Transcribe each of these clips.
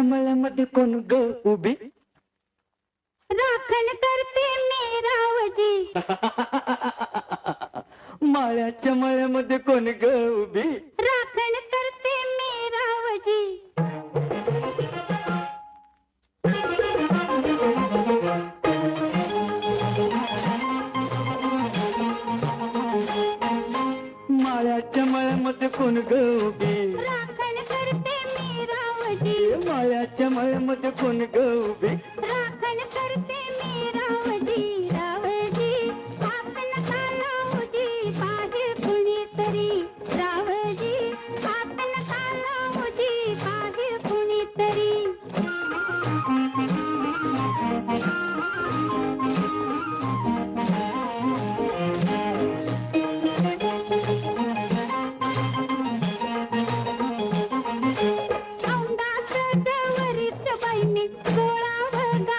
मळ्यामध्ये कोण ग उभी राखण करते मी रावजी माळ्याच्या मळ्यामध्ये कोण ग उभी राखण करते मी रावजी माळ्याच्या मळ्यामध्ये कोण ग उभी मी रावजी माळ्याच्या मळ्यामध्ये कोण ग उभी? राखण करते मी.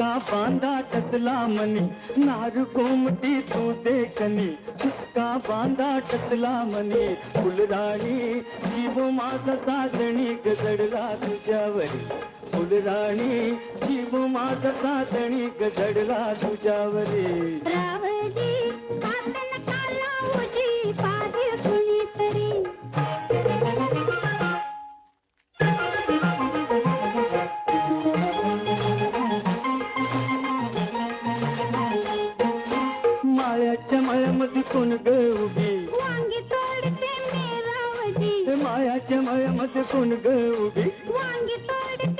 उसका बांधा टसला मनी? नार कोमटी तू देखनी उसका बांधा टसला मनी? फुलराणी जीव माझा साजणी गजडला तुझ्यावरी. फुलराणी जीव माझा साजणी गजडला तुझ्यावरी. मायाच्या मायामध्ये कोण ग उभी? वांगी तोडते मी रावजी. मायाच्या मायामध्ये कोण ग उभी? वांगी तोडते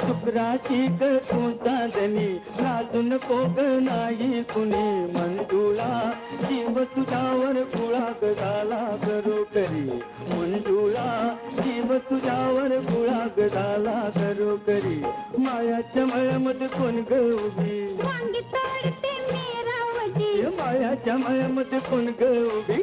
शुक्राची ग तू चांदणी लाजू नको ग नाही कुणी मंजुळा. जीव तुझ्यावर गुळा ग झाला करो करी मंजुळा. जीव तुझ्यावर गुळा ग झाला करो करी मायाच्या मळ्यामध्ये कोण ग उभी? मायाच्या मळ्यामध्ये कोण ग उभी?